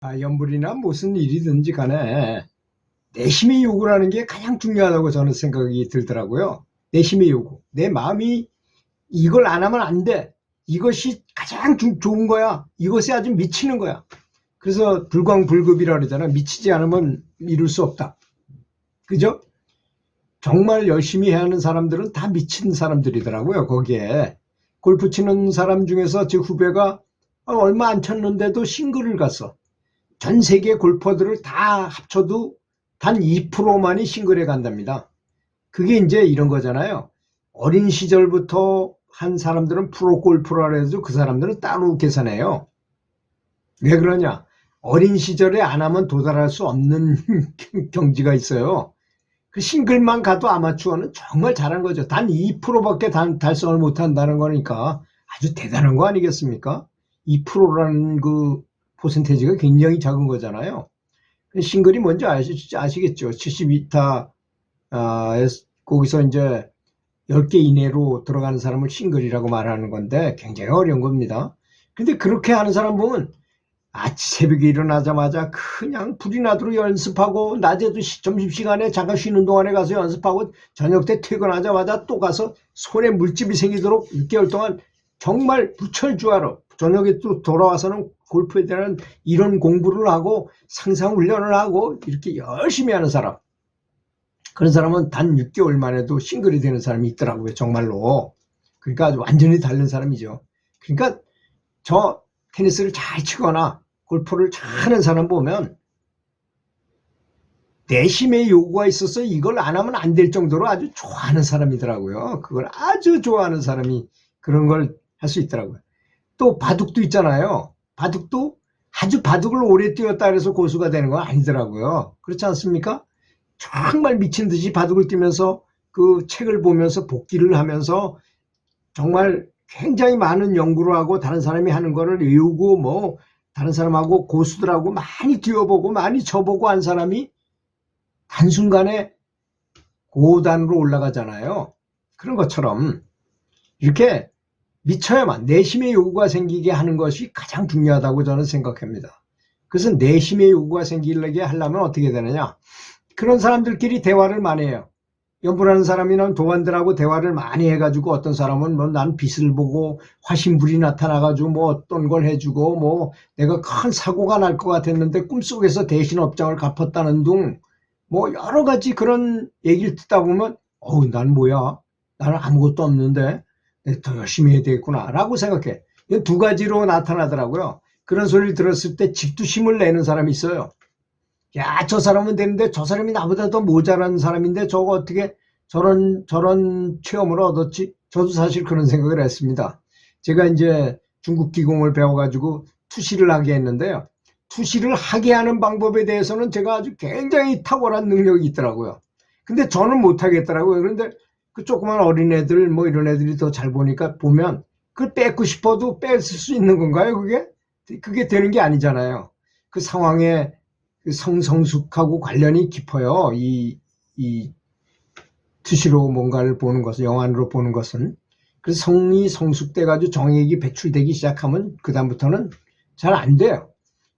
아, 연불이나 무슨 일이든지 간에 내심의 요구라는 게 가장 중요하다고 저는 생각이 들더라고요. 내심의 요구. 내 마음이 이걸 안 하면 안 돼. 이것이 가장 중- 좋은 거야. 이것에 아주 미치는 거야. 그래서 불광불급이라 그러잖아. 미치지 않으면 이룰 수 없다. 그죠? 정말 열심히 해야 하는 사람들은 다 미친 사람들이더라고요. 거기에. 골프 치는 사람 중에서 제 후배가 어, 얼마 안 쳤는데도 싱글을 갔어. 전 세계 골퍼들을 다 합쳐도 단 2%만이 싱글에 간답니다. 그게 이제 이런 거잖아요. 어린 시절부터 한 사람들은 프로 골프라 해도 그 사람들은 따로 계산해요. 왜 그러냐? 어린 시절에 안 하면 도달할 수 없는 경지가 있어요. 그 싱글만 가도 아마추어는 정말 잘한 거죠. 단 2%밖에 달성을 못 한다는 거니까 아주 대단한 거 아니겠습니까? 2%라는 그 퍼센테이지가 굉장히 작은 거잖아요. 싱글이 뭔지 아시, 아시겠죠? 72타, 아, 거기서 이제 10개 이내로 들어가는 사람을 싱글이라고 말하는 건데 굉장히 어려운 겁니다. 근데 그렇게 하는 사람 보면 아침 새벽에 일어나자마자 그냥 불이 나도록 연습하고 낮에도 시- 점심시간에 잠깐 쉬는 동안에 가서 연습하고 저녁 때 퇴근하자마자 또 가서 손에 물집이 생기도록 6개월 동안 정말 부철주하러 저녁에 또 돌아와서는 골프에 대한 이런 공부를 하고 상상 훈련을 하고 이렇게 열심히 하는 사람 그런 사람은 단 6개월 만에도 싱글이 되는 사람이 있더라고요 정말로 그러니까 아주 완전히 다른 사람이죠 그러니까 저 테니스를 잘 치거나 골프를 잘 하는 사람 보면 내심의 요구가 있어서 이걸 안 하면 안 될 정도로 아주 좋아하는 사람이더라고요. 그걸 아주 좋아하는 사람이 그런 걸 할 수 있더라고요. 또 바둑도 있잖아요. 바둑도 아주 바둑을 오래 뛰었다 그래서 고수가 되는 건 아니더라고요. 그렇지 않습니까? 정말 미친 듯이 바둑을 뛰면서 그 책을 보면서 복기를 하면서 정말 굉장히 많은 연구를 하고 다른 사람이 하는 거를 외우고 뭐 다른 사람하고 고수들하고 많이 뛰어보고 많이 쳐보고 한 사람이 한순간에 고단으로 올라가잖아요. 그런 것처럼 이렇게 미쳐야만 내심의 요구가 생기게 하는 것이 가장 중요하다고 저는 생각합니다. 그래서 내심의 요구가 생기게 하려면 어떻게 되느냐? 그런 사람들끼리 대화를 많이 해요. 연불하는 사람이나 도반들하고 대화를 많이 해가지고 어떤 사람은 뭐 난 빛을 보고 화신불이 나타나가지고 뭐 어떤 걸 해주고 뭐 내가 큰 사고가 날 것 같았는데 꿈속에서 대신 업장을 갚았다는 둥 뭐 여러 가지 그런 얘기를 듣다 보면 어우 난 뭐야 나는 아무것도 없는데 더 열심히 해야 되겠구나 라고 생각해. 이두 가지로 나타나더라고요. 그런 소리를 들었을 때 직두심을 내는 사람이 있어요. 야 저 사람은 되는데 저 사람이 나보다 더 모자란 사람인데 저거 어떻게 저런 저런 체험을 얻었지? 저도 사실 그런 생각을 했습니다. 제가 이제 중국 기공을 배워가지고 투시를 하게 했는데요. 투시를 하게 하는 방법에 대해서는 제가 아주 굉장히 탁월한 능력이 있더라고요. 근데 저는 못하겠더라고요. 그런데 그 조그만 어린애들 뭐 이런 애들이 더 잘 보니까 보면 그걸 뺏고 싶어도 뺏을 수 있는 건가요? 그게? 그게 되는 게 아니잖아요. 그 상황에 그 성성숙하고 관련이 깊어요. 이, 이 투시로 뭔가를 보는 것은, 영안으로 보는 것은. 그래서 성이 성숙돼가지고 정액이 배출되기 시작하면 그 다음부터는 잘 안 돼요.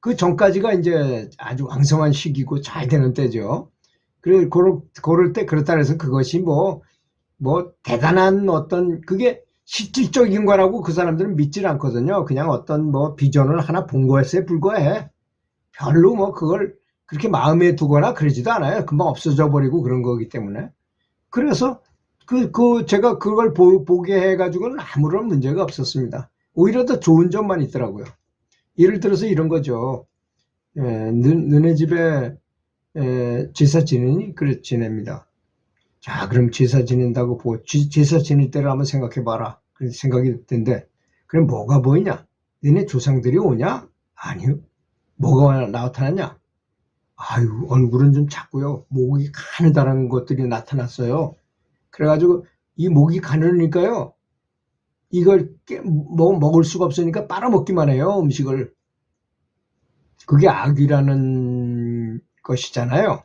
그 전까지가 이제 아주 왕성한 시기고 잘 되는 때죠. 그래, 그럴, 그럴 때 그렇다 해서 그것이 뭐, 뭐, 대단한 어떤, 그게 실질적인 거라고 그 사람들은 믿질 않거든요. 그냥 어떤 뭐 비전을 하나 본 것에 불과해. 별로 뭐 그걸 그렇게 마음에 두거나 그러지도 않아요. 금방 없어져 버리고 그런 거기 때문에. 그래서 그, 그, 제가 그걸 보, 보게 해가지고는 아무런 문제가 없었습니다. 오히려 더 좋은 점만 있더라고요. 예를 들어서 이런 거죠. 예, 너, 너네 집에 에, 제사 지내니? 그래 지냅니다. 자, 그럼 제사 지낸다고 보고 지- 제사 지낼 때를 한번 생각해 봐라. 그 생각이 드는데 그럼 뭐가 보이냐? 너네 조상들이 오냐? 아니요. 뭐가 나타나냐? 아유, 얼굴은 좀 작고요. 목이 가느다란 것들이 나타났어요. 그래가지고 이 목이 가느니까요. 이걸 깨- 먹, 먹을 수가 없으니까 빨아먹기만 해요, 음식을. 그게 악이라는 것이잖아요.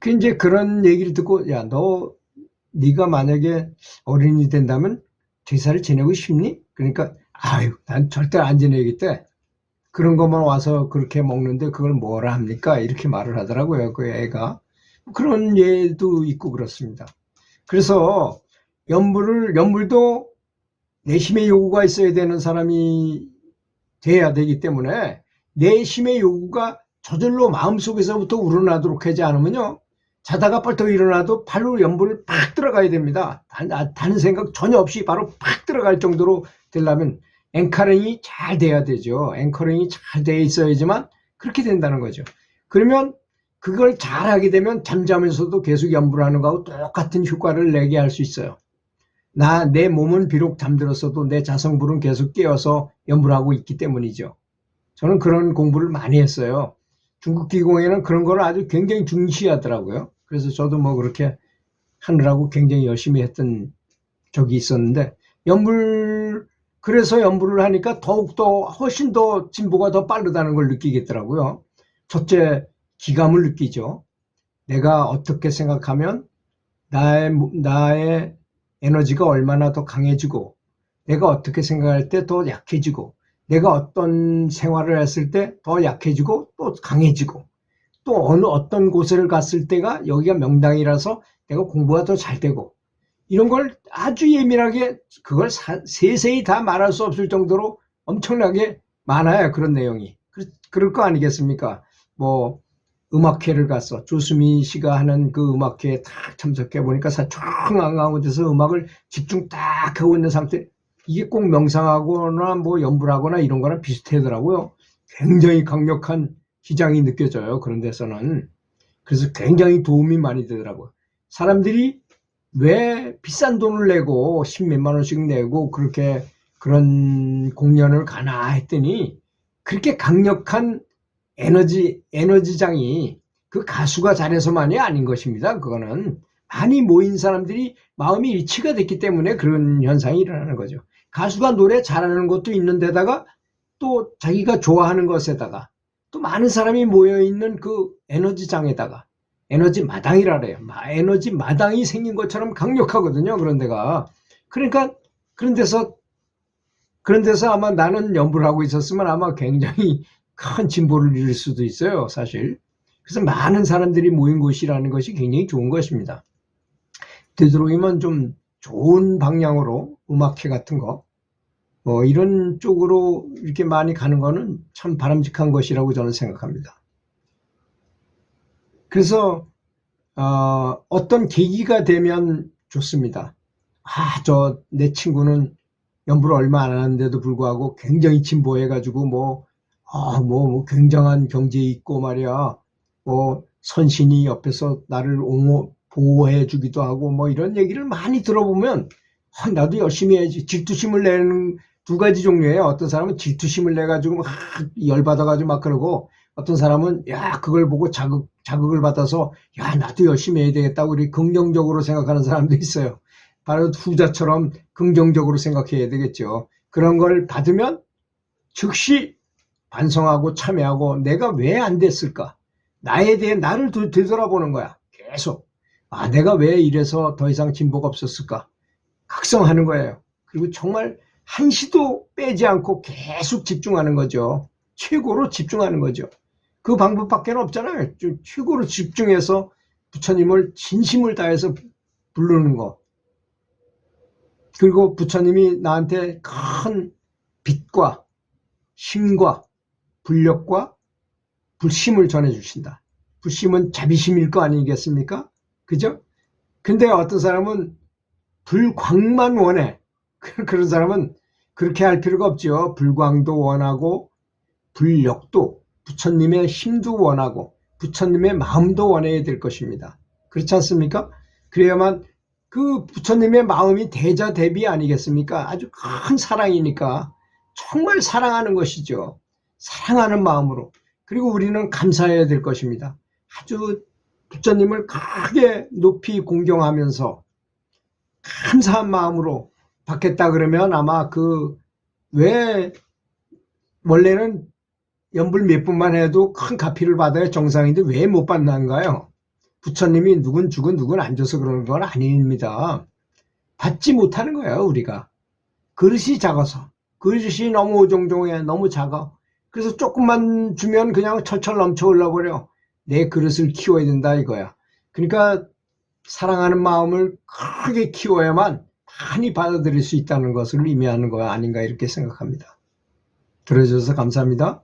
그 이제 그런 얘기를 듣고 야 너 네가 만약에 어린이 된다면 제사를 지내고 싶니? 그러니까 아유 난 절대 안 지내겠대. 그런 것만 와서 그렇게 먹는데 그걸 뭐라 합니까? 이렇게 말을 하더라고요. 그 애가. 그런 예도 있고 그렇습니다. 그래서 연불을, 연불도 내심의 요구가 있어야 되는 사람이 돼야 되기 때문에 내심의 요구가 저절로 마음속에서부터 우러나도록 하지 않으면요. 자다가 뻘떡 일어나도 바로 연불을 팍 들어가야 됩니다. 단, 아, 다른 생각 전혀 없이 바로 팍 들어갈 정도로 되려면 앵커링이 잘 돼야 되죠. 앵커링이 잘 돼 있어야지만 그렇게 된다는 거죠. 그러면 그걸 잘 하게 되면 잠자면서도 계속 연불하는 거하고 똑같은 효과를 내게 할 수 있어요. 나, 내 몸은 비록 잠들었어도 내 자성불은 계속 깨어서 연불하고 있기 때문이죠. 저는 그런 공부를 많이 했어요. 중국 기공에는 그런 걸 아주 굉장히 중시하더라고요. 그래서 저도 뭐 그렇게 하느라고 굉장히 열심히 했던 적이 있었는데, 연불, 그래서 연불을 하니까 더욱더 훨씬 더 진보가 더 빠르다는 걸 느끼겠더라고요. 첫째, 기감을 느끼죠. 내가 어떻게 생각하면 나의, 나의 에너지가 얼마나 더 강해지고, 내가 어떻게 생각할 때 더 약해지고, 내가 어떤 생활을 했을 때 더 약해지고 또 강해지고 또 어느 어떤 곳을 갔을 때가 여기가 명당이라서 내가 공부가 더 잘 되고 이런 걸 아주 예민하게 그걸 사, 세세히 다 말할 수 없을 정도로 엄청나게 많아요 그런 내용이. 그, 그럴 거 아니겠습니까? 뭐 음악회를 갔어 조수미 씨가 하는 그 음악회에 딱 참석해 보니까 사청한 가운데서 음악을 집중 딱 하고 있는 상태 이게 꼭 명상하거나 뭐 연불하거나 이런 거랑 비슷하더라고요. 굉장히 강력한 기장이 느껴져요. 그런 데서는. 그래서 굉장히 도움이 많이 되더라고요. 사람들이 왜 비싼 돈을 내고 십몇만 원씩 내고 그렇게 그런 공연을 가나 했더니 그렇게 강력한 에너지, 에너지장이 그 가수가 잘해서만이 아닌 것입니다. 그거는 많이 모인 사람들이 마음이 일치가 됐기 때문에 그런 현상이 일어나는 거죠. 가수가 노래 잘하는 것도 있는데다가 또 자기가 좋아하는 것에다가 또 많은 사람이 모여 있는 그 에너지장에다가 에너지 마당이라 그래요. 에너지 마당이 생긴 것처럼 강력하거든요. 그런 데가. 그러니까 그런 데서 그런 데서 아마 나는 연구를 하고 있었으면 아마 굉장히 큰 진보를 이룰 수도 있어요. 사실. 그래서 많은 사람들이 모인 곳이라는 것이 굉장히 좋은 것입니다. 되도록이면 좀 좋은 방향으로 음악회 같은 거, 뭐 이런 쪽으로 이렇게 많이 가는 거는 참 바람직한 것이라고 저는 생각합니다. 그래서 어, 어떤 계기가 되면 좋습니다. 아, 저 내 친구는 연부를 얼마 안 하는데도 불구하고 굉장히 진보해가지고 뭐, 아, 뭐, 뭐 굉장한 경제 있고 말이야. 뭐 선신이 옆에서 나를 옹호, 보호해 주기도 하고 뭐 이런 얘기를 많이 들어보면 아, 나도 열심히 해야지 질투심을 내는 두 가지 종류예요. 어떤 사람은 질투심을 내 가지고 막 열받아 가지고 막 그러고 어떤 사람은 야 그걸 보고 자극 자극을 받아서 야 나도 열심히 해야 되겠다고 우리 긍정적으로 생각하는 사람도 있어요. 바로 후자처럼 긍정적으로 생각해야 되겠죠. 그런 걸 받으면 즉시 반성하고 참여하고 내가 왜 안 됐을까? 나에 대해 나를 되돌아보는 거야. 계속. 아, 내가 왜 이래서 더 이상 진보가 없었을까? 각성하는 거예요. 그리고 정말 한시도 빼지 않고 계속 집중하는 거죠. 최고로 집중하는 거죠. 그 방법밖에 없잖아요. 최고로 집중해서 부처님을 진심을 다해서 부르는 거. 그리고 부처님이 나한테 큰 빛과 힘과 불력과 불심을 전해주신다. 불심은 자비심일 거 아니겠습니까? 그죠? 근데 어떤 사람은 불광만 원해. 그런 사람은 그렇게 할 필요가 없죠. 불광도 원하고 불력도 부처님의 힘도 원하고 부처님의 마음도 원해야 될 것입니다. 그렇지 않습니까? 그래야만 그 부처님의 마음이 대자 대비 아니겠습니까? 아주 큰 사랑이니까 정말 사랑하는 것이죠. 사랑하는 마음으로. 그리고 우리는 감사해야 될 것입니다. 아주 부처님을 크게 높이 공경하면서 감사한 마음으로 받겠다 그러면 아마 그 왜 원래는 연불 몇 분만 해도 큰 가피를 받아야 정상인데 왜 못 받는가요? 부처님이 누군 죽은 누군 안 줘서 그러는 건 아닙니다. 받지 못하는 거예요, 우리가. 그릇이 작아서. 그릇이 너무 오종종해, 너무 작아. 그래서 조금만 주면 그냥 철철 넘쳐 흘러버려. 내 그릇을 키워야 된다 이거야. 그러니까 사랑하는 마음을 크게 키워야만 많이 받아들일 수 있다는 것을 의미하는 거 아닌가 이렇게 생각합니다. 들어주셔서 감사합니다.